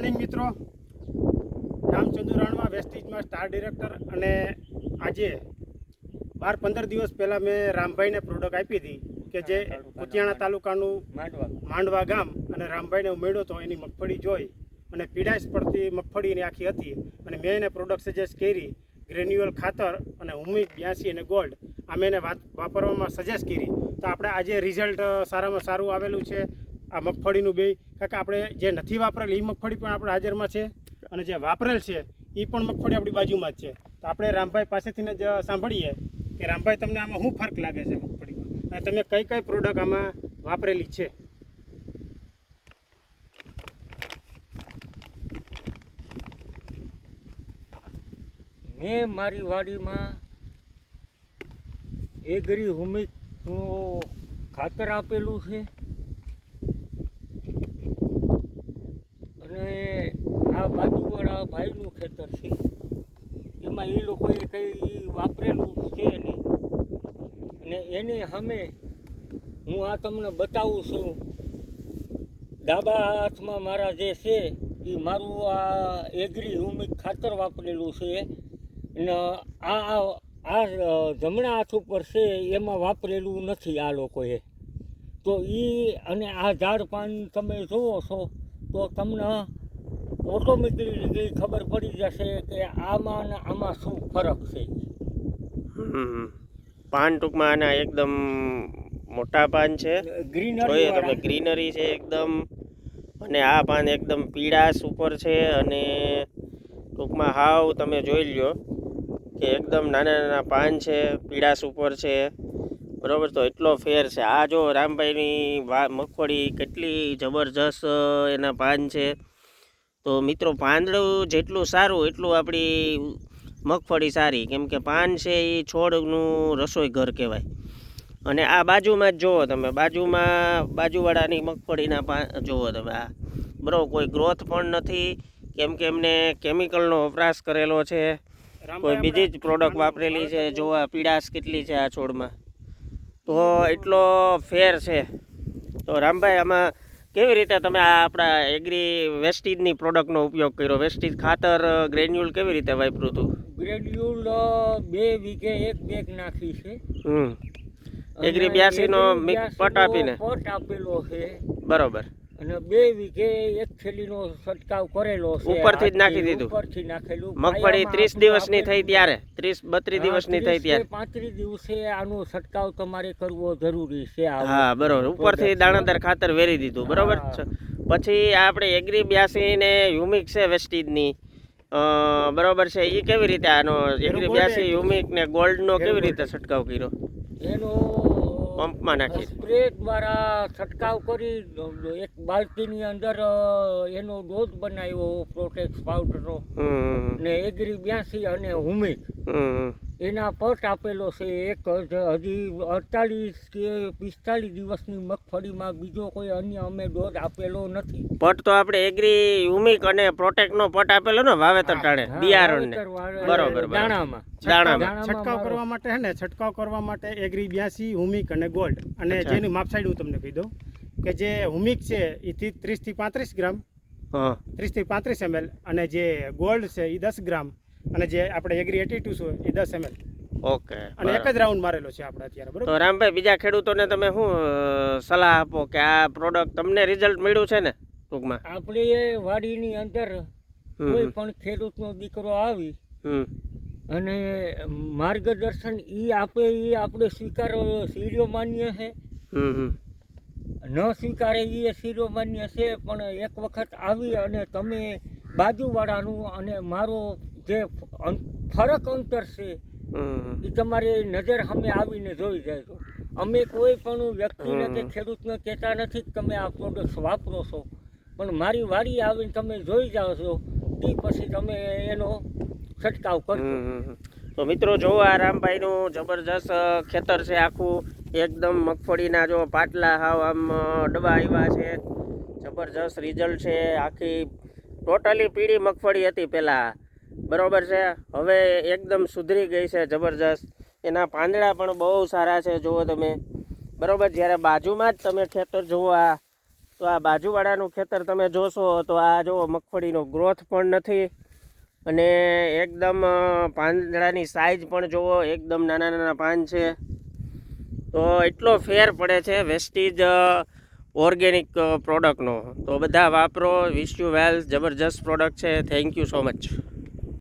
Morning મિત્રો. રામચંદુરાણમાં ચંદુ રાણવા વેસ્ટીજમાં સ્ટાર ડિરેક્ટર અને આજે બાર પંદર દિવસ પહેલાં મેં રામભાઈને પ્રોડક્ટ આપી હતી કે જે કુતિયાણા તાલુકાનું માંડવા. ગામ અને રામભાઈને ઉમેર્યો હતો એની મગફળી જોઈ અને પીડાશ પડતી મગફળીની આખી હતી અને મેં એને પ્રોડક્ટ સજેસ્ટ કરી ગ્રેન્યુઅલ ખાતર અને હુમિક બ્યાસી અને ગોલ્ડ. આ મેં એને વાપરવામાં સજેસ્ટ કરી. તો આપણે આજે રિઝલ્ટ સારામાં સારું આવેલું છે. આ મગફળીનું બે. કારણ કે આપણે જે નથી વાપરેલ એ મગફળી પણ આપણે હાજરમાં છે અને જે વાપરેલ છે એ પણ મગફળી આપણી બાજુમાં જ છે. તો આપણે રામભાઈ પાસેથી જ સાંભળીએ કે રામભાઈ, તમને આમાં શું ફરક લાગે છે મગફળીમાં? અને તમે કઈ કઈ પ્રોડક્ટ આમાં વાપરેલી છે? મેં મારી વાડીમાં એગરી હુમિકનું ખાતર આપેલું છે અને આ ભાઈનું ખેતર છે. એમાં એ લોકોએ કંઈ વાપરેલું છે નહીં. અને એની સામે હું આ તમને બતાવું છું. ડાબા હાથમાં મારા જે છે એ મારું આ એગ્રી હુમિક ખાતર વાપરેલું છે. અને આ આ જમણા હાથ ઉપર છે, એમાં વાપરેલું નથી આ લોકોએ. તો એ અને આ ઝાડ પાન તમે જુઓ છો, તો તમને ઓટોમેટિકલી ખબર પડી જશે કે આમાં અને આમાં શું ફરક છે. પાન ટૂંકમાં આના એકદમ મોટા પાન છે. ગ્રીનરી જોઈએ તમે ગ્રીનરી છે એકદમ. અને આ પાન એકદમ પીળાશ ઉપર છે અને ટૂંકમાં હાવ તમે જોઈ લ્યો કે એકદમ નાના નાના પાન છે પીળાશ ઉપર છે. બરોબર? તો એટલો ફેર છે. આ જો રામભાઈની મગફળી કેટલી જબરજસ્ત એના પાન છે. તો મિત્રો, પાંદડું જેટલું સારું, એટલું આપણી મગફળી સારી. કેમ કે પાન છે એ છોડનું રસોઈ ઘર કહેવાય. અને આ બાજુમાં જ જુઓ તમે, બાજુમાં, બાજુવાળાની મગફળીના પા જુઓ તમે આ. બરાબર કોઈ ગ્રોથ પણ નથી. કેમ કે એમને કેમિકલનો વપરાશ કરેલો છે. કોઈ બીજી જ પ્રોડક્ટ વાપરેલી છે. જો આ પીડાશ કેટલી છે આ છોડમાં. તો એટલો ફેર છે. તો રામભાઈ, આમાં કેવી રીતે તમે આ આપણા એગ્રી વેસ્ટીજની પ્રોડક્ટનો ઉપયોગ કર્યો? વેસ્ટીજ ખાતર ગ્રેન્યુલ કેવી રીતે વાપર્યું હતું? ગ્રેન્યુલ બે વીઘે એક બેગ નાખી છે. હમ. એગ્રી અને 82 નો મિક્સ 82 પટ આપીને? પટ આપેલો છે. બરોબર. અને બે વીઘે એક થેલીનો છંટકાવ કરેલો છે ઉપરથી જ નાખી દીધું. ઉપરથી નાખેલું. મગફળી પાયામાં ત્રીસ આપણું દિવસની થઈ. ત્યારે ત્રીસ બત્રીસ દિવસની થઈ ત્યારે. પાંત્રીસ દિવસે આનો છંટકાવ તમારે કરવો જરૂરી છે હા બરોબર. ઉપરથી દાણાદાર ખાતર વેરી દીધું બરોબર પછી આપણે એગ્રી બ્યાસી ને યુમિક છે વેસ્ટીજની. બરોબર છે. એ કેવી રીતે આનો એગ્રી બ્યાસી હ્યુમિક ને ગોલ્ડનો કેવી રીતે છંટકાવ કર્યો? એનો પંપમાં નાખી સ્પ્રે દ્વારા છંટકાવ કરી એક બાલ્ટીની અંદર એનો ડોઝ બનાવ્યો પ્રોટેક્સ પાવડરનો. ને એગ્રી બ્યાસી અને હુમિક. હમ. એના પટ આપેલો છે એક હજી અડતાલીસ કે પિસ્તાલીસ દિવસની મગફળીમાં બીજો કોઈ અન્ય અમે ડોઝ આપેલો નથી. પટ તો આપણે એગ્રી યુમિક અને પ્રોટેક્ટનો પટ આપેલો ને વાવેતર ટાણે બિયારણ બરોબર. દાણામાં. દાણામાં. છંટકાવ કરવા માટે હે ને છંટકાવ કરવા માટે એગ્રી બ્યાસી હુમિક અને ગોલ્ડ અને જેની માપસાઈડ હું તમને કહી દઉં કે જે હુમિક છે એ ત્રીસથી પાંત્રીસ ગ્રામ હા. ત્રીસથી પાંત્રીસ એમએલ અને જે ગોલ્ડ છે એ દસ ગ્રામ અને જે આપણે એગ્રી એટી ટુ છે એ દસ એમએલ ઓકે અને એક જ રાઉન્ડ મારેલો છે આપણે અત્યારે બરોબર? તો રામભાઈ બીજા ખેડૂતોને તમે શું સલાહ આપો કે આ પ્રોડક્ટ તમને રિઝલ્ટ મળ્યું છે ને ટૂંકમાં? આપણી વાડીની અંદર કોઈ. પણ ખેડૂતનો દીકરો આવી હમ. અને માર્ગદર્શન એ આપે એ આપણે સ્વીકાર સીડીઓ માન્ય છે. ન સ્વીકારે એ સીડીઓ માન્ય છે પણ એક વખત આવી અને તમે બાજુવાળાનું અને મારો જે ફરક અંતર છે એ તમારી નજર સામે આવીને જોઈ જાય અમે કોઈ પણ વ્યક્તિને કે ખેડૂતને કહેતા નથી કે તમે આ પ્રોડક્ટ વાપરો છો. પણ મારી વાડી આવીને તમે જોઈ જાઓ છો તે પછી તમે એનો છંટકાવ કરજો. તો મિત્રો જો આ રામભાઈનું જબરજસ્ત ખેતર છે આખું એકદમ મગફળીના જો પાટલા હાવ આમ ડબા આવ્યા છે. જબરજસ્ત રિઝલ્ટ છે. આખી ટોટલી પીળી મગફળી હતી પહેલાં બરોબર છે. હવે એકદમ સુધરી ગઈ છે જબરજસ્ત. એના પાંદડા પણ બહુ સારા છે, જુઓ તમે. બરોબર, જ્યારે બાજુમાં જ તમે ખેતર જુઓ આ, તો આ બાજુવાળાનું ખેતર તમે જોશો, તો આ જુઓ મગફળીનો ગ્રોથ પણ નથી. અને એકદમ પાંદડાની સાઇઝ પણ જુઓ, એકદમ નાના નાના પાન છે. તો એટલો ફેર પડે છે વેસ્ટીજ ઓર્ગેનિક પ્રોડક્ટનો તો બધા વાપરો વિશ યુ વેલ જબરજસ્ત પ્રોડક્ટ છે. Thank you so much